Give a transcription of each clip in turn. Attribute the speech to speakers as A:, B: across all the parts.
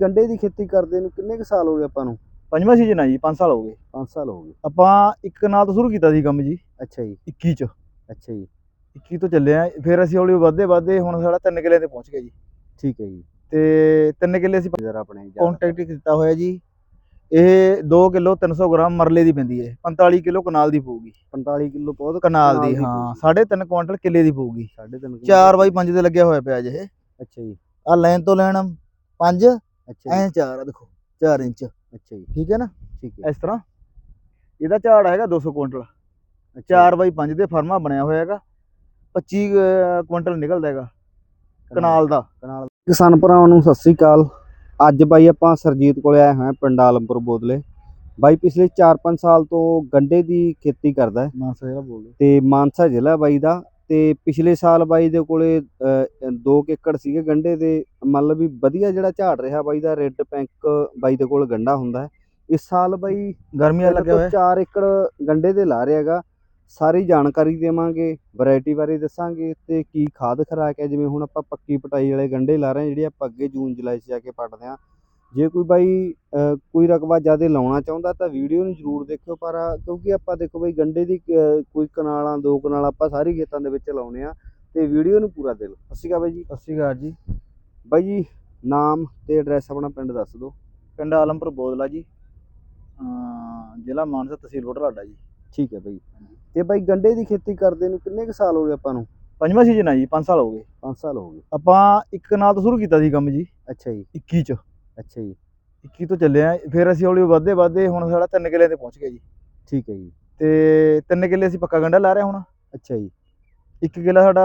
A: ਗੰਡੇ ਦੀ ਖੇਤੀ ਕਰਦੇ ਨੂੰ ਕਿੰਨੇ ਕੁ ਸਾਲ ਹੋ ਗਏ ਆਪਾਂ ਨੂੰ?
B: ਪੰਜਵਾਂ ਸੀਜ਼ਨ ਆ ਜੀ 5 ਸਾਲ ਹੋ ਗਏ।
A: 5 ਸਾਲ ਹੋ ਗਏ।
B: ਆਪਾਂ ਇੱਕ ਨਾਲ ਤੋਂ ਸ਼ੁਰੂ ਕੀਤਾ ਸੀ ਕੰਮ ਜੀ
A: ਅੱਛਾ ਜੀ।
B: 21 ਚ।
A: ਅੱਛਾ ਜੀ।
B: 21 ਤੋਂ ਚੱਲੇ ਆ। ਫਿਰ ਅਸੀਂ ਹੌਲੀ ਵਧਦੇ ਵਧਦੇ ਹੁਣ ਸਾਡਾ 3 ਕਿੱਲੇ ਤੇ ਪਹੁੰਚ ਗਏ ਜੀ।
A: ਠੀਕ ਹੈ ਜੀ।
B: ਤੇ 3 ਕਿੱਲੇ ਅਸੀਂ
A: ਜਰਾ ਆਪਣੇ
B: ਕੰਟੈਕਟ ਕੀਤਾ ਹੋਇਆ ਜੀ। ਇਹ 2 ਕਿਲੋ 300 ਗ੍ਰਾਮ ਮਰਲੇ ਦੀ ਪੈਂਦੀ ਹੈ। 45 ਕਿਲੋ ਕਨਾਲ ਦੀ ਪਊਗੀ।
A: 45 ਕਿਲੋ ਬਹੁਤ
B: ਕਨਾਲ ਦੀ ਹਾਂ। 3.5 ਕੁਇੰਟਲ ਕਿੱਲੇ ਦੀ ਪਊਗੀ।
A: 3.5
B: 4 ਬਾਈ 5 ਤੇ ਲੱਗਿਆ ਹੋਇਆ ਪਿਆ ਜੇ ਇਹ
A: ਅੱਛਾ ਜੀ।
B: ਆ ਲਾਈਨ ਤੋਂ ਲੈਣ 5
A: ਅੱਛਾ
B: ਐ 4 ਆ ਦੇਖੋ 4 ਇੰਚ।
A: ਅੱਛਾ ਜੀ।
B: ਠੀਕ ਹੈ ਨਾ?
A: ਠੀਕ ਹੈ।
B: ਇਸ ਤਰ੍ਹਾਂ। ਇਹਦਾ ਝਾੜ ਹੈਗਾ 200 ਕੁਇੰਟਲ। 4 ਬਾਈ 5 ਦੇ ਫਰਮਾ ਬਣਿਆ ਹੋਇਆ ਹੈਗਾ। 25 ਅਹ, ਕੁਇੰਟਲ ਨਿਕਲਦਾ ਹੈਗਾ। ਕਨਾਲ। ਦਾ।
A: ਕਨਾਲ। ਕਿਸਾਨ ਭਰਾਵਾਂ ਨੂੰ ਸਤਿ ਸ੍ਰੀ ਅਕਾਲ। ਅੱਜ ਬਾਈ ਆਪਾਂ ਸਰਜੀਤ ਕੋਲੇ ਆਏ ਹੋਏ ਹਾਂ ਪਿੰਡ ਆਲਮਪੁਰ ਬੋਦਲੇ। ਬਾਈ ਪਿਛਲੇ 4-5 ਸਾਲ ਤੋਂ ਗੰਡੇ ਦੀ ਖੇਤੀ ਕਰਦਾ ਹੈ।
B: ਮਾਸਾ ਜਿਹੜਾ ਬੋਲਦੇ।
A: ਤੇ ਮਾਨਸਾ ਜ਼ਿਲ੍ਹਾ ਬਾਈ ਦਾ। ਤੇ ਪਿਛਲੇ ਸਾਲ ਬਾਈ ਦੇ ਕੋਲੇ 2 ਏਕੜ ਸੀਗੇ ਗੰਡੇ ਦੇ ਮਤਲਬ ਵੀ ਵਧੀਆ ਜਿਹੜਾ ਝਾੜ ਰਿਹਾ ਬਾਈ ਦਾ ਰੈੱਡ ਪੈਂਕ ਬਾਈ ਦੇ ਕੋਲ ਗੰਡਾ ਹੁੰਦਾ ਹੈ। ਇਸ ਸਾਲ ਬਾਈ
B: ਗਰਮੀਆਂ ਲੱਗਿਆ ਹੋਇਆ।
A: 4 ਏਕੜ ਗੰਡੇ ਦੇ ਲਾ ਰਿਹਾ ਹੈਗਾ। ਸਾਰੀ ਜਾਣਕਾਰੀ ਦੇਵਾਂਗੇ ਵੈਰਾਈਟੀ ਬਾਰੇ ਦੱਸਾਂਗੇ ਤੇ ਕੀ ਖਾਦ ਖਰਾਕ ਹੈ ਜਿਵੇਂ ਹੁਣ ਆਪਾਂ ਪੱਕੀ ਪਟਾਈ ਵਾਲੇ ਗੰਡੇ ਲਾ ਰਹੇ ਹਾਂ ਜਿਹੜੇ ਆਪਾਂ ਅੱਗੇ ਜੂਨ ਜੁਲਾਈ 'ਚ ਜਾ ਕੇ ਪੱਟਦੇ ਹਾਂ। ਜੇ ਕੋਈ ਬਾਈ ਕੋਈ ਰਕਬਾ ਜ਼ਿਆਦਾ ਲਾਉਣਾ ਚਾਹੁੰਦਾ ਤਾਂ ਵੀਡੀਓ ਨੂੰ ਜ਼ਰੂਰ ਦੇਖਿਓ ਪਰ ਕਿਉਂਕਿ ਆਪਾਂ ਦੇਖੋ ਬਾਈ ਗੰਡੇ ਦੀ ਕੋਈ ਕਨਾਲਾਂ ਦੋ ਕਨਾਲਾਂ ਆਪਾਂ ਸਾਰੀ ਖੇਤਾਂ ਦੇ ਵਿੱਚ ਲਾਉਨੇ ਆ ਤੇ ਵੀਡੀਓ ਨੂੰ ਪੂਰਾ ਸਤਿ ਸ਼੍ਰੀ ਅਕਾਲ ਬਾਈ ਜੀ।
B: ਸਤਿ ਸ਼੍ਰੀ ਅਕਾਲ ਜੀ।
A: ਬਾਈ ਜੀ ਨਾਮ ਤੇ ਐਡਰੈਸ ਆਪਣਾ ਪਿੰਡ ਦੱਸ ਦਿਓ।
B: ਪਿੰਡ ਆਲਮਪੁਰ ਬੋਦਲਾ ਜੀ। ਜ਼ਿਲ੍ਹਾ ਮਾਨਸਾ ਤਹਿਸੀਲ ਬੁਢਲਾਡਾ ਜੀ।
A: ਠੀਕ ਹੈ ਬਾਈ। ਤੇ ਬਾਈ ਗੰਡੇ ਦੀ ਖੇਤੀ ਕਰਦੇ ਨੂੰ ਕਿੰਨੇ ਕੁ ਸਾਲ ਹੋ ਗਏ ਆਪਾਂ ਨੂੰ?
B: ਪੰਜਵਾਂ ਸੀਜ਼ਨ ਆ ਜੀ 5 ਸਾਲ ਹੋ ਗਏ।
A: 5 ਸਾਲ ਹੋ ਗਏ।
B: ਆਪਾਂ ਇੱਕ ਨਾਲ ਤੋਂ ਸ਼ੁਰੂ ਕੀਤਾ ਸੀ ਕੰਮ ਜੀ।
A: ਅੱਛਾ ਜੀ।
B: 21 ਚ।
A: ਅੱਛਾ ਜੀ।
B: 21 ਤੋਂ ਚੱਲੇ ਆ। ਫਿਰ ਅਸੀਂ ਹੌਲੀ ਵਧਦੇ ਵਧਦੇ ਹੁਣ ਸਾਡਾ 3 ਕਿੱਲੇ ਤੇ ਪਹੁੰਚ ਗਏ ਜੀ।
A: ਠੀਕ ਹੈ ਜੀ।
B: ਤੇ 3 ਕਿੱਲੇ ਅਸੀਂ ਪੱਕਾ ਗੰਡਾ ਲਾ ਰਹੇ ਹੁਣ।
A: ਅੱਛਾ ਜੀ।
B: ਇੱਕ ਕਿੱਲਾ ਸਾਡਾ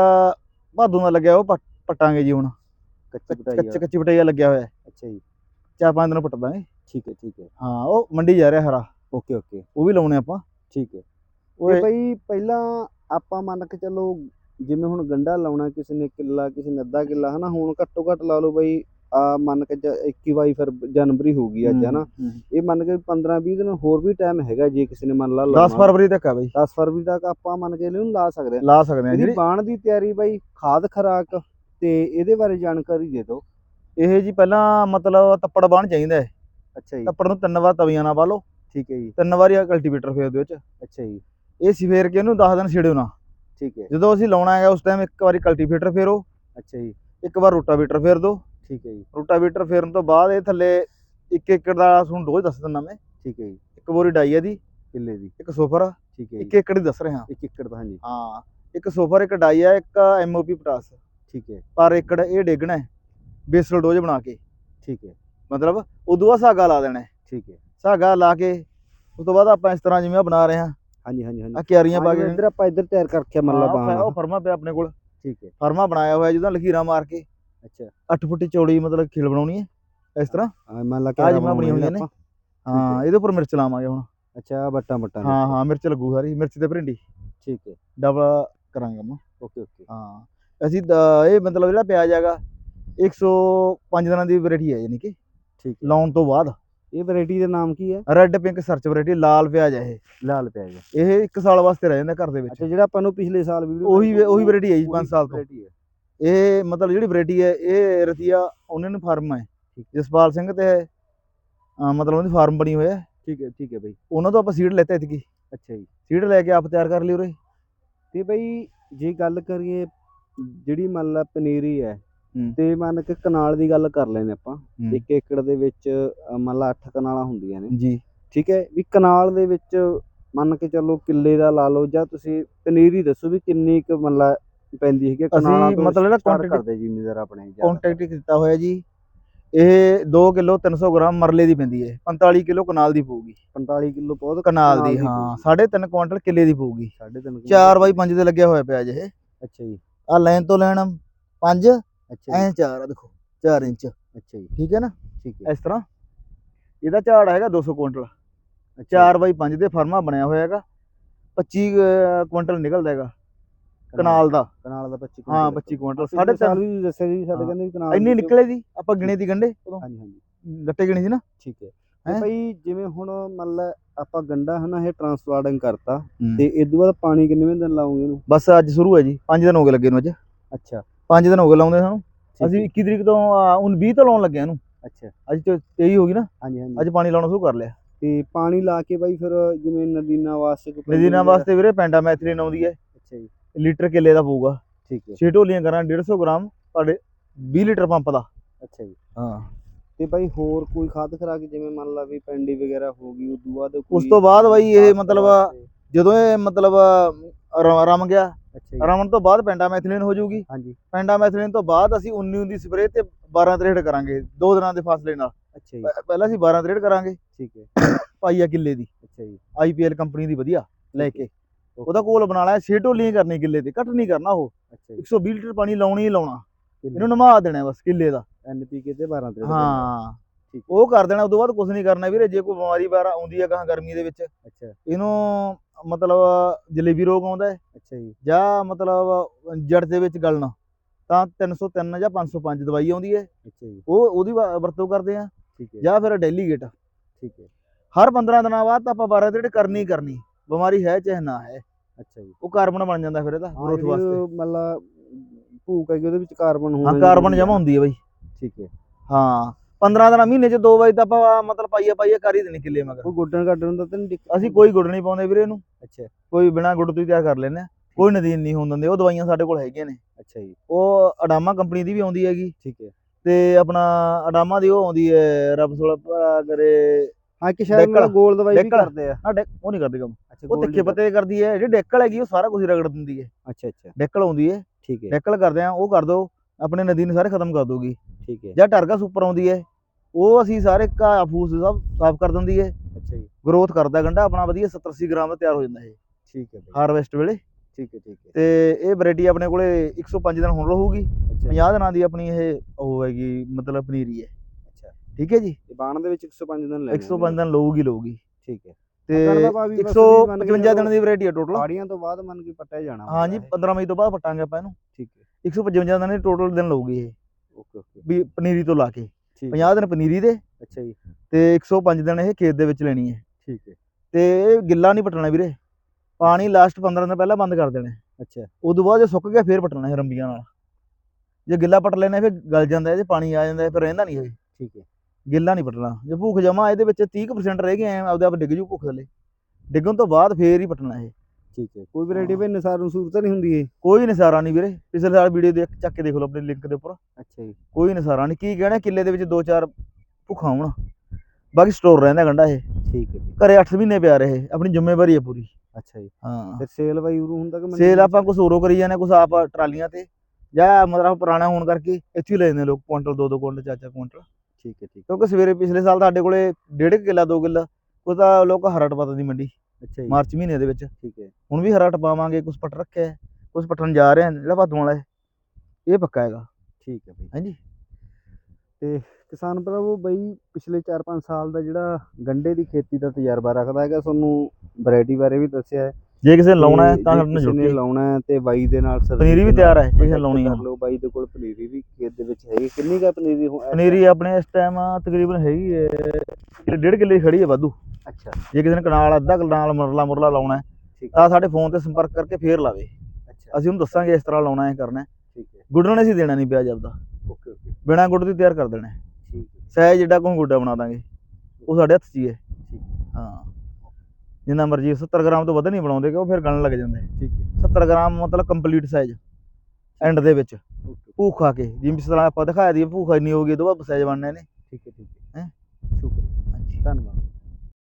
B: ਭਾਦੋਂ ਦਾ ਲੱਗਿਆ ਉਹ ਪੱਟ- ਪੱਟਾਂਗੇ ਜੀ ਹੁਣ।
A: ਕੱਚੀ ਪਟਾਈ
B: ਕੱਚੇ ਕੱਚੀ ਪਟਾਈਆ ਲੱਗਿਆ ਹੋਇਆ।
A: ਅੱਛਾ ਜੀ।
B: ਚਾਰ ਪੰਜ ਦਿਨ ਪੱਟ ਦਾਂਗੇ
A: ਠੀਕ ਹੈ ਠੀਕ ਹੈ।
B: ਹਾਂ ਉਹ ਮੰਡੀ ਜਾ ਰਿਹਾ ਹਰਾ।
A: Okay okay.
B: ਉਹ ਵੀ ਲਾਉਣੇ ਆਪਾਂ।
A: ਠੀਕ ਹੈ।
B: ਉਹ
A: ਬਾਈ ਪਹਿਲਾਂ ਆਪਾਂ ਮੰਨ ਕੇ ਚੱਲੋ ਜਿਵੇਂ ਹੁਣ ਗੰਡਾ ਲਾਉਣਾ ਕਿਸੇ ਨੇ ਕਿੱਲਾ ਕਿਸੇ ਨੇ ਅੱਧਾ ਕਿੱਲਾ ਹਨਾ ਹੁਣ ਘੱਟੋ ਘੱਟ ਲਾ ਲਓ ਬਾਈ ਆ ਮੰਨ ਕੇ ਚ- 21 22 ਫਿਰ ਜਨਵਰੀ ਹੋ ਗਈ ਅੱਜ ਹਨਾ? ਇਹ ਮੰਨ ਕੇ 15 20 ਦਿਨ ਹੋਰ ਵੀ ਟਾਈਮ ਹੈਗਾ ਜੇ ਕਿਸੇ ਨੇ ਮੰਨ ਲਾ
B: 10 ਫਰਵਰੀ ਤੱਕ ਆ ਬਈ।
A: 10 ਫਰਵਰੀ ਤੱਕ ਆਪਾਂ ਮੰਨ ਕੇ ਇਹਨੂੰ ਲਾ ਸਕਦੇ
B: ਲਾ ਸਕਦੇ ਆ ਜਿਹੜੀ
A: ਬਾਣ ਦੀ ਤਿਆਰੀ ਬਾਈ ਖਾਦ ਖਰਾਕ ਤੇ ਇਹਦੇ ਬਾਰੇ ਜਾਣਕਾਰੀ ਦੇ ਦਿਓ।
B: ਇਹ ਜੀ ਪਹਿਲਾਂ ਮਤਲਬ ਤੱਪੜ ਬਾਣ ਚਾਹੀਦਾ ਹੈ।
A: ਅੱਛਾ ਜੀ।
B: ਤੱਪੜ ਨੂੰ ਤਿੰਨ ਵਾਰ ਤਵੀਆਂ ਨਾਲ ਵਾਲੋ
A: ਠੀਕ ਹੈ ਜੀ।
B: ਤਿੰਨ ਵਾਰੀ ਕਲਟੀਵੇਟਰ ਫੇਰ ਦਿਓ ਚ
A: ਅੱਛਾ ਜੀ।
B: ਇਹ ਸਵੇਰ ਕੇ ਇਹਨੂੰ 10 ਦਿਨ ਛੇੜਿਓ ਨਾ।
A: ਠੀਕ ਹੈ।
B: ਜਦੋਂ ਅਸੀਂ ਲਾਉਣਾ ਹੈਗਾ ਉਸ ਟਾਈਮ ਇੱਕ ਵਾਰੀ ਕਲਟੀਵੇਟਰ ਫੇਰੋ।
A: ਅੱਛਾ ਜੀ।
B: ਇੱਕ ਵਾਰ ਰੋਟਾਵੇਟਰ ਫੇਰ ਦਿਓ
A: ਠੀਕ ਹੈ ਜੀ।
B: ਰੋਟਾਵੇਟਰ ਫੇਰਨ ਤੋਂ ਬਾਅਦ ਇਹ ਥੱਲੇ ਇੱਕ ਏਕੜ ਦਾ ਤੁਹਾਨੂੰ ਡੋਜ਼ ਦੱਸ ਦਿੰਦਾ ਮੈਂ।
A: ਠੀਕ ਹੈ ਜੀ।
B: ਇੱਕ ਬੋਰੀ ਡਾਈ ਹੈ ਦੀ
A: ਕਿੱਲੇ ਦੀ।
B: ਇੱਕ ਸੋਫਰ
A: ਠੀਕ ਹੈ
B: ਇੱਕ
A: ਜੀ
B: ਏਕੜ ਦੀ ਦੱਸ ਰਿਹਾ।
A: ਇੱਕ ਏਕੜ ਦਾ ਹਾਂਜੀ।
B: ਹਾਂ ਇੱਕ ਸੋਫਰ ਇੱਕ ਡਾਈ ਆ ਇੱਕ ਐਮਓਪੀ ਪਟਾਸ।
A: ਠੀਕ ਹੈ।
B: ਪਰ ਏਕੜ ਇਹ ਡੇਗਣਾ ਹੈ ਬੇਸਲ ਡੋਜ਼ ਬਣਾ ਕੇ।
A: ਠੀਕ ਹੈ।
B: ਮਤਲਬ ਉਦੋਂ ਬਾਅਦ ਸਾਗਾ ਲਾ ਦੇਣਾ ਹੈ।
A: ਠੀਕ ਹੈ।
B: ਸਾਗਾ ਲਾ ਕੇ ਉਸ ਤੋਂ ਬਾਅਦ ਆਪਾਂ ਇਸ ਤਰ੍ਹਾਂ ਜਿਵੇਂ ਬਣਾ ਰਹੇ ਹਾਂ।
A: ਹਾਂਜੀ ਹਾਂਜੀ ਹਾਂਜੀ।
B: ਆ ਕਿਆਰੀਆਂ ਪਾ ਕੇ।
A: ਇੱਧਰ ਆਪਾਂ ਇੱਧਰ ਤਿਆਰ ਕਰਕੇ ਮਤਲਬ
B: ਹਾਂ, ਉਹ ਫਰਮਾ ਪਿਆ ਆਪਣੇ ਕੋਲ।
A: ਠੀਕ ਹੈ।
B: ਫਰਮਾ ਬਣਾਇਆ ਹੋਇਆ ਜਿਹਦਾ ਲਕੀਰਾਂ ਮਾਰ ਕੇ।
A: ਅੱਛਾ।
B: 8 ਫੁੱਟ ਚੌੜੀ ਮਤਲਬ ਖੇਲ ਬਣਾਉਣੀ ਹੈ ਇਸ ਤਰ੍ਹਾਂ?
A: ਆ ਮੰਨ ਲਾ
B: ਆਹ
A: ਕਿਹੜਾ
B: ਜਿਵੇਂ ਬਣੀਆਂ ਹੋਈਆਂ ਨੇ। ਹਾਂ ਇਹਦੇ ਉੱਪਰ ਮਿਰਚ ਲਾਵਾਂਗੇ ਹੁਣ।
A: ਅੱਛਾ ਬੱਟਾਂ ਬੱਟਾਂ
B: ਹਾਂ। ਹਾਂ ਮਿਰਚ ਲੱਗੂ ਸਾਰੀ। ਮਿਰਚ ਤੇ ਭਰਿੰਡੀ
A: ਠੀਕ ਹੈ।
B: ਡਬਲ ਕਰਾਂਗੇ ਕੰਮ
A: ਓਕੇ ਓਕੇ।
B: ਹਾਂ। ਅਸੀਂ ਇਹ ਮਤਲਬ ਜਿਹੜਾ ਪਿਆਜ਼ ਹੈਗਾ 105 ਦਿਨਾਂ ਦੀ ਵੈਰਾਈਟੀ ਹੈ ਯਾਨੀ ਕਿ।
A: ਠੀਕ ਹੈ।
B: ਲਾਉਣ ਤੋਂ ਬਾਅਦ।
A: ਇਹ ਵੈਰਾਈਟੀ ਦਾ ਨਾਮ ਕੀ ਹੈ?
B: ਰੈੱਡ ਪਿੰਕ ਸਰਚ ਵੈਰਾਈਟੀ ਲਾਲ ਪਿਆਜ਼ ਹੈ ਇਹ।
A: ਲਾਲ ਪਿਆਜ਼।
B: ਇਹ 1 ਸਾਲ ਵਾਸਤੇ ਰਹਿ ਜਾਂਦਾ ਘਰ ਦੇ ਵਿੱਚ।
A: ਅੱਛਾ ਜਿਹੜਾ ਆਪਾਂ ਨੂੰ ਪਿਛਲੇ ਸਾਲ ਵੀਡੀਓ
B: ਉਹੀ ਉਹੀ ਵੈਰਾਈਟੀ ਹੈ ਜੀ 5 ਸਾਲ ਤੋਂ।
A: ਵੈਰਾਈਟੀ ਹੈ।
B: ਇਹ ਮਤਲਬ ਜਿਹੜੀ ਵੈਰਾਈਟੀ ਹੈ ਇਹ ਰਤੀਆ ਉਹਨਾਂ ਨੂੰ ਫਾਰਮ ਹੈ ਜਸਪਾਲ ਸਿੰਘ ਤੇ ਅਹ ਮਤਲਬ ਉਹਦੀ ਫਾਰਮ ਬਣੀ ਹੋਈ ਹੈ।
A: ਠੀਕ ਹੈ ਠੀਕ ਹੈ ਬਾਈ।
B: ਉਹਨਾਂ ਤੋਂ ਆਪਾਂ ਸੀਡ ਲੈਤੇ ਇਤਕੀ।
A: ਅੱਛਾ ਜੀ।
B: ਸੀਡ ਲੈ ਕੇ ਆਪ ਤਿਆਰ ਕਰ ਲਈ ਉਰੇ।
A: ਤੇ ਬਾਈ ਜੇ ਗੱਲ ਕਰੀਏ ਜਿਹੜੀ ਮੰਨ ਲਾ ਪਨੀਰੀ ਹੈ
B: ਹੂੰ।
A: ਤੇ ਮੰਨ ਕੇ ਕਨਾਲ ਦੀ ਗੱਲ ਕਰ ਲੈਨੇ ਆਪਾਂ।
B: ਹੂੰ।
A: ਇੱਕ ਏਕੜ ਦੇ ਵਿੱਚ ਮੰਨ ਲਾ 8 ਕਨਾਲਾਂ ਹੁੰਦੀਆਂ ਨੇ।
B: ਜੀ।
A: ਠੀਕ ਹੈ ਵੀ ਕਨਾਲ ਦੇ ਵਿੱਚ ਮੰਨ ਕੇ ਚੱਲੋ ਕਿੱਲੇ ਦਾ ਲਾ ਲਓ ਜਾਂ ਤੁਸੀਂ ਪਨੀਰੀ ਦੱਸੋ ਵੀ ਕਿੰਨੀ ਕੁ ਮੰਨ ਲਾ ਪੈਂਦੀ ਹੈਗੀ ਕਨਾਲਾਂ ਤੋਂ
B: ਮਤਲਬ
A: start
B: quantity-
A: ਕਰਦੇ ਜ਼ਿਮੀਦਾਰ ਆਪਣੇ ਜ਼ਿਆਦਾ।
B: ਕੰਟੈਕਟ ਕੀਤਾ ਹੋਇਆ ਜੀ। ਇਹ 2 ਕਿਲੋ 300 ਗ੍ਰਾਮ ਮਰਲੇ ਦੀ ਪੈਂਦੀ ਹੈ। 45 ਕਿਲੋ ਕਨਾਲ ਦੀ ਪਊਗੀ।
A: 45 ਕਿਲੋ ਬਹੁਤ
B: ਕਨਾਲ ਦੀ ਹਾਂ
A: ਪਊਗੀ।
B: 3.5 ਕੁਇੰਟਲ ਕਿੱਲੇ ਦੀ ਪਊਗੀ।
A: 3.5
B: 4 ਬਾਈ 5 ਤੇ ਲੱਗਿਆ ਹੋਇਆ ਪਿਆ ਜੇ ਇਹ।
A: ਅੱਛਾ ਜੀ।
B: ਆ ਲਾਈਨ ਤੋਂ ਲੈਣ 5
A: ਅੱਛਾ
B: ਐ
A: ਜੀ
B: 4 ਆ ਦੇਖੋ 4 ਇੰਚ।
A: ਅੱਛਾ ਜੀ।
B: ਠੀਕ ਹੈ ਨਾ?
A: ਠੀਕ ਹੈ।
B: ਇਸ ਤਰ੍ਹਾਂ। ਇਹਦਾ ਝਾੜ ਹੈਗਾ 200 ਕੁਇੰਟਲ 4 ਬਾਈ 5 ਦੇ ਫਰਮਾ ਬਣਿਆ ਹੋਇਆ ਹੈਗਾ। 25 ਅਹ, ਕੁਇੰਟਲ ਨਿਕਲਦਾ ਹੈਗਾ। ਕਨਾਲ ਦਾ।
A: ਕਨਾਲ ਦਾ। 25
B: ਹਾਂ
A: ਕੁਇੰਟਲ
B: 25 ਕੁਇੰਟਲ।
A: ਸਾਢੇ
B: ਸਾਢੇ
A: ਸਾਲ ਵੀ ਦੱਸਿਆ ਜੀ ਸਾਡੇ। ਕਹਿੰਦੇ ਵੀ ਕਨਾਲ
B: ਇੰਨੇ ਨਿਕਲੇ ਜੀ ਆਪਾਂ ਗਿਣੇ ਦੀ ਗੰਡੇ
A: ਹਾਂਜੀ ਹਾਂਜੀ।
B: ਗੱਟੇ ਗਿਣੇ ਸੀ ਨਾ?
A: ਠੀਕ ਹੈ? ਤੇ ਭਾਈ ਜਿਵੇਂ ਹੁਣ ਮੰਨ ਲੈ ਆਪਾਂ ਗੰਡਾ ਹਨਾ ਇਹ ਟਰਾਂਸਪਲਾਂਟਿੰਗ ਕਰਤਾ। ਤੇ ਇਸ ਤੋਂ ਬਾਅਦ ਪਾਣੀ ਕਿੰਨੇ ਦਿਨ ਲਾਉਂਗੇ ਇਹਨੂੰ?
B: ਬਸ ਅੱਜ ਸ਼ੁਰੂ ਹੈ ਜੀ। 5 ਦਿਨ ਹੋ ਗਏ ਲੱਗੇ ਨੂੰ ਅੱਜ।
A: ਅੱਛਾ।
B: 5 ਦਿਨ ਹੋ ਗਏ ਲਾਉਂਦੇ ਸਾਨੂੰ। ਅਸੀਂ
A: ਹੈ।
B: 21 ਤਰੀਕ ਤੋਂ ਅਹ, ਹੁਣ 20 ਤੋਂ ਲਾਉਣ ਲੱਗੇ ਇਹਨੂੰ।
A: ਅੱਛਾ।
B: ਅੱਜ ਤੇ 23 ਹੋ ਗਈ ਨਾ।
A: ਹਾਂਜੀ ਹਾਂਜੀ।
B: ਅੱਜ ਪਾਣੀ ਲਾਉਣਾ ਸ਼ੁਰੂ ਕਰ ਲਿਆ।
A: ਤੇ ਪਾਣੀ ਲਾ ਕੇ ਬਾਈ ਫਿਰ ਜਿਵੇਂ ਨਦੀਨਾਂ ਵਾਸਤੇ
B: ਨਦੀਨਾਂ ਵਾਸਤੇ ਵੀਰੇ ਪੈਂਡਾ ਮੈਥਲੀਨ ਆਉਂਦੀ ਹੈ। ਲੀਟਰ ਕਿੱਲੇ ਦਾ ਪਊਗਾ।
A: ਠੀਕ ਹੈ।
B: 6 ਢੋਲੀਆਂ ਕਰਾਂ 150 ਗ੍ਰਾਮ ਤੁਹਾਡੇ 20 ਲੀਟਰ ਪੰਪ ਦਾ।
A: ਅੱਛਾ ਜੀ।
B: ਹਾਂ।
A: ਤੇ ਬਾਈ ਹੋਰ ਕੋਈ ਖਾਦ ਖਰਾਕ ਜਿਵੇਂ ਮੰਨ ਲਾ ਵੀ ਪੈਂਡੀ ਵਗੈਰਾ ਹੋ ਗਈ ਉਦੋਂ ਬਾਅਦ
B: ਉਸ ਤੋਂ ਬਾਅਦ ਬਾਈ ਇਹ ਮਤਲਬ? ਜਦੋਂ ਇਹ ਮਤਲਬ ਰਮ ਗਿਆ ਰਮਣ ਤੋਂ ਬਾਅਦ ਪੈਂਡਾ ਮੈਥਲੀਨ ਹੋ ਜਾਊਗੀ।
A: ਹਾਂਜੀ।
B: ਪੈਂਡਾ ਮੈਥਲੀਨ ਤੋਂ ਬਾਅਦ ਅਸੀਂ 19 ਦੀ ਸਪਰੇਅ ਤੇ 12 ਤਰੇੜ ਕਰਾਂਗੇ ਦੋ ਦਿਨਾਂ ਦੇ ਫਾਸਲੇ ਨਾਲ।
A: ਅੱਛਾ ਜੀ।
B: ਪਹਿਲਾਂ ਅਸੀਂ 12 ਤਰੇੜ ਕਰਾਂਗੇ।
A: ਠੀਕ ਹੈ।
B: ਪਾਈਆ ਕਿੱਲੇ ਦੀ।
A: ਅੱਛਾ ਜੀ।
B: ਆਈਪੀਐਲ ਕੰਪਨੀ ਦੀ ਵਧੀਆ ਲੈ ਕੇ। ਉਹਦਾ ਕੋਲ ਬਣਾ ਲਿਆ 6 ਢੋਲੀਆਂ ਕਰਨੀ ਕਿੱਲੇ ਤੇ ਕੱਟ ਨਹੀਂ ਕਰਨਾ ਉਹ।
A: ਅੱਛਾ ਜੀ।
B: 120 ਲੀਟਰ ਪਾਣੀ ਲਾਉਣੀ ਹੀ ਲਾਉਣਾ? ਇਹਨੂੰ ਨਮਾ ਦੇਣਾ ਬਸ ਕਿੱਲੇ ਦਾ।
A: ਐਨਪੀਕੇ ਤੇ 12 ਤੇ
B: ਹਾਂ।
A: ਠੀਕ
B: ਉਹ ਕਰ ਦੇਣਾ ਉਦੋਂ ਬਾਅਦ ਕੁਝ ਨਹੀਂ ਕਰਨਾ ਵੀਰੇ ਜੇ ਕੋਈ ਬਿਮਾਰੀ ਵਗੈਰਾ ਆਉਂਦੀ ਹੈ ਗਾਂ ਗਰਮੀ ਦੇ ਵਿੱਚ।
A: ਅੱਛਾ।
B: ਇਹਨੂੰ ਮਤਲਬ ਜਲੇਬੀ ਰੋਗ ਆਉਂਦਾ ਹੈ।
A: ਅੱਛਾ ਜੀ।
B: ਜਾਂ ਮਤਲਬ ਜੜ ਦੇ ਵਿੱਚ ਗਲਣਾ। ਤਾਂ 303 ਜਾਂ 505 ਦਵਾਈ ਆਉਂਦੀ ਹੈ।
A: ਅੱਛਾ ਜੀ।
B: ਉਹ ਉਹਦੀ ਵਰਤੋਂ ਕਰਦੇ ਆ।
A: ਠੀਕ ਹੈ।
B: ਜਾਂ ਫਿਰ ਡੈਲੀਗੇਟ
A: ਠੀਕ ਹੈ।
B: ਹਰ 15 ਦਿਨਾਂ ਬਾਅਦ ਤਾਂ ਆਪਾਂ 12 ਤਰੇੜ ਕਰਨੀ ਕਰਨੀ। ਬਿਮਾਰੀ ਹੈ ਚਾਹੇ ਨਾ ਹੈ।
A: ਅੱਛਾ ਜੀ।
B: ਉਹ ਕਾਰਬਨ ਬਣ ਜਾਂਦਾ ਫਿਰ ਇਹਦਾ ਗਰੋਥ ਵਾਸਤੇ।
A: ਮਤਲਬ ਭੂਕ ਹੈ ਕਿ ਉਹਦੇ ਵਿੱਚ ਕਾਰਬਨ ਹੁੰਦਾ
B: ਹਾਂ ਕਾਰਬਨ ਜਮਾ ਹੁੰਦੀ ਹੈ ਬਾਈ।
A: ਠੀਕ ਹੈ।
B: ਹਾਂ 15 ਦਿਨਾਂ ਮਹੀਨੇ ਚ ਦੋ ਵਾਰੀ ਤਾਂ ਆਪਾਂ ਮਤਲਬ ਪਾਈਆ ਪਾਈਆ ਕਰ ਹੀ ਦੇਣੀ ਕਿੱਲੇ ਮਗਰ।
A: ਕੋਈ ਗੁੱਡਣ ਗੱਡਣ ਦਾ ਤਾਂ ਨਹੀਂ
B: ਅਸੀਂ ਕੋਈ ਗੁੜ ਨਹੀਂ ਪਾਉਂਦੇ ਵੀਰੇ ਇਹਨੂੰ।
A: ਅੱਛਾ।
B: ਕੋਈ ਬਿਨਾ ਗੁੜ ਤੋਂ ਹੀ ਤਿਆਰ ਕਰ ਲੈਂਦੇ ਆ। ਕੋਈ ਨਦੀਨ ਨਹੀਂ ਹੋਣ ਦਿੰਦੇ ਉਹ ਦਵਾਈਆਂ ਸਾਡੇ ਕੋਲ ਹੈਗੀਆਂ ਨੇ।
A: ਅੱਛਾ ਜੀ।
B: ਉਹ ਅਡਾਮਾ ਕੰਪਨੀ ਦੀ ਵੀ ਆਉਂਦੀ ਹੈਗੀ।
A: ਠੀਕ ਹੈ।
B: ਤੇ ਆਪਣਾ ਅਡਾਮਾ ਦੀ ਉਹ ਆਉਂਦੀ ਹੈ ਰਬਸੋਲ ਕਰੇ
A: ਹਾਂ ਕਿ ਸ਼ਾਇਦ। ਮੇਰਾ ਗੋਲ ਦਵਾਈ ਵੀ। ਕਰਦੇ ਆ।
B: ਨਾ ਡੈਕ ਉਹ ਨਹੀਂ ਕਰਦੇ ਕੰਮ। ਉਹ ਤਿੱਖੇ ਪੱਤੇ ਕਰਦੀ ਹੈ। ਜਿਹੜੀ ਡੈਕਲ ਹੈਗੀ ਉਹ ਸਾਰਾ ਕੁਝ ਰਗੜ ਦਿੰਦੀ ਹੈ।
A: ਅੱਛਾ ਅੱਛਾ।
B: ਡੈਕਲ ਆਉਂਦੀ ਹੈ।
A: ਠੀਕ ਹੈ।
B: ਡੈਕਲ ਕਰਦੇ ਆ ਉਹ ਕਰ ਦੋ। ਆਪਣੇ ਨਦੀਨ ਸਾਰੇ ਖਤਮ ਕਰ ਦੋਗੀ।
A: ਠੀਕ ਹੈ।
B: ਜਾਂ ਟਰਗਾ ਸੁਪਰ ਆਉਂਦੀ ਹੈ। ਉਹ ਅਸੀਂ ਸਾਰੇ ਘਾਹ ਫੂਸ ਸਭ ਸਾਫ਼ ਕਰ ਦਿੰਦੀ ਹੈ।
A: ਅੱਛਾ ਜੀ।
B: ਗਰੋਥ ਕਰਦਾ ਗੰਡਾ ਆਪਣਾ ਵਧੀਆ 70 80 ਗ੍ਰਾਮ ਦਾ ਤਿਆਰ ਹੋ ਜਾਂਦਾ ਇਹ।
A: ਠੀਕ ਹੈ
B: ਹਾਰਵੈਸਟ ਵੇਲੇ।
A: ਠੀਕ ਹੈ ਠੀਕ ਹੈ।
B: ਤੇ ਇਹ ਵੈਰਾਈਟੀ ਆਪਣੇ ਕੋਲੇ 105 ਦਿਨ ਹੁਣ ਰਹੂਗੀ।
A: ਅੱਛਾ।
B: 50 ਦਿਨਾਂ ਦੀ ਆਪਣੀ ਇਹ ਉਹ ਹੈਗੀ ਮਤਲਬ ਪਨੀਰੀ ਹੈ। ਠੀਕ ਹੈ ਜੀ?
A: ਬਾਣ ਦੇ ਵਿੱਚ 105 ਦਿਨ ਲੈਣੇ
B: 105 ਦਿਨ ਲਊਗੀ ਲਊਗੀ।
A: ਠੀਕ ਹੈ।
B: ਤੇ
A: ਪੱਕਣ ਦਾ ਭਾਅ ਵੀ ਬਸ ਤੁਸੀਂ ਮੰਨ ਕੇ
B: 155 ਦਿਨ। ਦੀ ਵੈਰਾਈਟੀ ਹੈ ਟੋਟਲ
A: ਪਾੜੀਆਂ ਤੋਂ ਬਾਅਦ ਮੰਨ ਕੇ ਪੱਟਿਆ ਜਾਣਾ
B: ਹਾਂਜੀ
A: ਹੁੰਦਾ
B: 15 ਮਈ ਤੋਂ ਬਾਅਦ ਪਟਾਂਗੇ ਆਪਾਂ ਇਹਨੂੰ।
A: ਇਹ। ਠੀਕ ਹੈ।
B: 155 ਦਿਨ ਦੀ ਟੋਟਲ ਦਿਨ ਲਊਗੀ ਇਹ।
A: Okay okay.
B: ਵੀ ਪਨੀਰੀ ਤੋਂ ਲਾ ਕੇ।
A: ਠੀਕ ਹੈ।
B: 50 ਦਿਨ ਪਨੀਰੀ ਦੇ।
A: ਅੱਛਾ ਜੀ।
B: ਤੇ 105 ਦਿਨ ਇਹ ਖੇਤ ਦੇ ਵਿੱਚ ਲੈਣੀ ਹੈ।
A: ਠੀਕ ਹੈ।
B: ਤੇ ਇਹ ਗਿੱਲਾ ਨਹੀਂ ਪਟਣਾ ਵੀਰੇ। ਪਾਣੀ ਲਾਸਟ 15 ਦਿਨ ਪਹਿਲਾਂ ਬੰਦ ਕਰ ਦੇਣਾ।
A: ਅੱਛਾ।
B: ਉਦੋਂ ਬਾਅਦ ਜੇ ਸੁੱਕ ਗਿਆ ਫੇਰ ਪਟਣਾ ਇਹ ਰੰਬੀਆਂ ਨਾਲ। ਜੇ ਗਿੱਲਾ ਪਟ ਲੈਣਾ ਫਿਰ ਗਲ ਜਾਂਦਾ ਇਹ 'ਚ ਪਾਣੀ ਆ ਜਾਂਦਾ ਫਿਰ ਰਹਿੰਦਾ ਨਹੀਂ ਇਹ।
A: ਠੀਕ ਹੈ।
B: ਗਿੱਲਾ ਨਹੀਂ ਪਟਣਾ। ਜੇ ਭੁੱਖ ਜਮਾ ਇਹਦੇ ਵਿੱਚ 30% ਰਹਿ ਗਏ ਐ ਆਪਦੇ ਆਪ ਡਿੱਗ ਜੂ ਭੁੱਖ ਥੱਲੇ ਡਿੱਗਣ ਤੋਂ ਬਾਅਦ ਫੇਰ ਹੀ ਪਟਣਾ ਇਹ।
A: ਠੀਕ ਹੈ। ਕੋਈ ਵੈਰਾਈਟੀ। ਵੀ ਨਿਸਾਰ ਨੂੰ ਸੂਰਤ ਨਹੀਂ ਹੁੰਦੀ ਇਹ?
B: ਕੋਈ ਨਿਸਾਰਾ ਨਹੀਂ ਵੀਰੇ। ਪਿਛਲੇ ਸਾਲ ਵੀਡੀਓ ਦੇਖ ਚੱਕ ਕੇ ਦੇਖ ਲਓ ਆਪਣੇ ਲਿੰਕ ਦੇ ਉੱਪਰ।
A: ਅੱਛਾ ਜੀ।
B: ਕੋਈ ਨਿਸਾਰਾ ਨਹੀਂ। ਕੀ ਕਹਿਣਾ ਕਿੱਲੇ ਦੇ ਵਿੱਚ ਦੋ ਚਾਰ ਭੁੱਖਾ ਹੋਣ। ਬਾਕੀ ਸਟੋਰ ਰਹਿੰਦਾ ਗੰਡਾ ਇਹ।
A: ਠੀਕ ਹੈ
B: ਘਰੇ 8 ਮਹੀਨੇ ਪਿਆ ਰਹੇ ਆਪਣੀ ਜ਼ਿੰਮੇਵਾਰੀ ਹੈ ਪੂਰੀ।
A: ਅੱਛਾ ਜੀ।
B: ਹਾਂ।
A: ਫਿਰ ਸੇਲ ਬਾਈ ਉਰੂ ਹੁੰਦਾ ਕਿ ਮੰਡੀ
B: ਸੇਲ
A: ਦੇ
B: ਆਪਾਂ ਕੁਝ ਹੋਰੋ ਕਰੀ ਜਾਂਦੇ ਕੁਝ ਆਪ ਟਰਾਲੀਆਂ ਤੇ। ਜਾਂ ਮਤਲਬ ਪੁਰਾਣਾ ਹੋਣ ਕਰਕੇ ਇੱਥੇ ਹੀ ਲੈ ਜਾਂਦੇ ਲੋਕ। ਕੁਇੰਟਲ ਦੋ ਦੋ ਕੁਇੰਟਲ ਚਾਰ ਚਾਰ ਕੁਇੰਟਲ
A: ਠੀਕ ਹੈ ਠੀਕ
B: ਕਿਉਂਕਿ ਸਵੇਰੇ ਪਿਛਲੇ ਸਾਲ ਸਾਡੇ ਕੋਲੇ ਡੇਢ ਕੁ ਕਿੱਲਾ ਦੋ ਕਿੱਲਾ ਕੁਝ ਤਾਂ ਲੋਕ ਹਰਾ ਟਪਾ ਦੀ ਮੰਡੀ।
A: ਅੱਛਾ ਜੀ।
B: ਮਾਰਚ ਮਹੀਨੇ ਦੇ ਵਿੱਚ।
A: ਠੀਕ ਹੈ।
B: ਹੁਣ ਵੀ ਹਰਾ ਟਪਾਵਾਂਗੇ ਕੁਝ ਪਟ ਰੱਖਿਆ ਹੈ, ਕੁਝ ਪਟਣ ਜਾ ਰਹੇ ਹਨ ਜਿਹੜਾ ਭਾਦੋਂ ਵਾਲਾ ਹੈ ਇਹ ਪੱਕਾ ਹੈਗਾ।
A: ਠੀਕ ਹੈ ਬਈ।
B: ਹਾਂਜੀ।
A: ਤੇ ਕਿਸਾਨ ਭਰਾਵੋ ਬਈ ਪਿਛਲੇ 4-5 ਸਾਲ ਦਾ ਜਿਹੜਾ ਗੰਡੇ ਦੀ ਖੇਤੀ ਦਾ ਤਜਰਬਾ ਰੱਖਦਾ ਹੈਗਾ ਤੁਹਾਨੂੰ ਵੈਰਾਈਟੀ ਬਾਰੇ ਵੀ ਦੱਸਿਆ ਹੈ।
B: ਜੇ ਕਿਸੇ ਨੇ ਲਾਉਣਾ ਹੈ
A: ਤੇ
B: ਸਾਡੇ ਨਾਲ ਜੁੜ ਕੇ
A: ਲਾਉਣਾ ਹੈ ਤੇ ਬਾਈ ਦੇ ਨਾਲ ਸਰਵਿਸ
B: ਪਨੀਰੀ ਵੀ
A: ਦੇ
B: ਤਿਆਰ ਹੈ ਜੇ ਕਿਸੇ ਲਾਉਣੀ
A: ਕਰ ਲਓ ਬਾਈ ਦੇ ਕੋਲ ਪਨੀਰੀ ਵੀ ਖੇਤ ਦੇ ਵਿੱਚ ਹੈਗੀ। ਕਿੰਨੀ ਕਾ ਪਨੀਰੀ ਹੋ
B: ਪਨੀਰੀ ਆਪਣੇ ਇਸ ਟਾਈਮ ਤਕਰੀਬਨ ਹੈਗੀ ਹੈ ਡੇਢ ਕਿੱਲੇ ਦੀ ਖੜੀ ਹੈ ਵਾਧੂ।
A: ਅੱਛਾ।
B: ਜੇ ਕਿਸੇ ਨੇ ਕਨਾਲ ਅੱਧਾ ਕਨਾਲ ਮਰਲਾ ਮੁਰਲਾ ਲਾਉਣਾ ਹੈ ਤਾਂ ਸਾਡੇ ਫੋਨ ਤੇ ਸੰਪਰਕ ਕਰਕੇ ਫੇਰ ਲਾਵੇ।
A: ਅੱਛਾ।
B: ਅਸੀਂ ਉਹਨੂੰ ਦੱਸਾਂਗੇ ਇਸ ਤਰ੍ਹਾਂ ਲਾਉਣਾ ਹੈ ਕਰਨਾ ਹੈ।
A: ਠੀਕ ਹੈ।
B: ਗੁੱਡਣ ਅਸੀਂ ਦੇਣਾ ਨਹੀਂ ਪਿਆ ਜਬਦਾ
A: ਓਕੇ ਓਕੇ।
B: ਬਿਨਾ ਗੁੱਡ ਹੀ ਤਿਆਰ ਕਰ ਦੇਣਾ ਹੈ।
A: ਠੀਕ ਹੈ।
B: ਸਹਿਜ ਜਿੱਡਾ ਕੋਈ ਗੁੱਡਾ ਬਣਾ ਦਾਂਗੇ। ਉਹ ਸਾਡੇ ਹੱਥ 'ਚ ਹੀ ਹੈ ਹਾਂ। ਜਿੰਨਾ ਮਰਜ਼ੀ 70 ਗ੍ਰਾਮ ਤੋਂ ਵੱਧ ਨਹੀਂ ਬਣਾਉਂਦੇ ਕਿ ਉਹ ਫਿਰ ਗਲਣ ਲੱਗ ਜਾਂਦੇ।
A: ਠੀਕ ਹੈ।
B: 70 ਗ੍ਰਾਮ ਮਤਲਬ ਕੰਪਲੀਟ ਸਾਈਜ਼ ਐਂਡ ਦੇ ਵਿੱਚ। ਭੂਖ ਖਾ ਕੇ। ਜਿਵੇਂ ਤਰ੍ਹਾਂ ਆਪਾਂ ਦਿਖਾਇਆ ਦੀ ਭੂਖ ਇੰਨੀ ਹੋ ਗਈ ਤੋਂ ਬਾਅਦ ਸਾਈਜ਼ ਬਣਨੇ ਨੇ।
A: ਠੀਕ ਹੈ ਠੀਕ ਹੈ।
B: ਹੈਂ?
A: ਸ਼ੁਕਰੀਆ।
B: ਹਾਂਜੀ।
A: ਧੰਨਵਾਦ।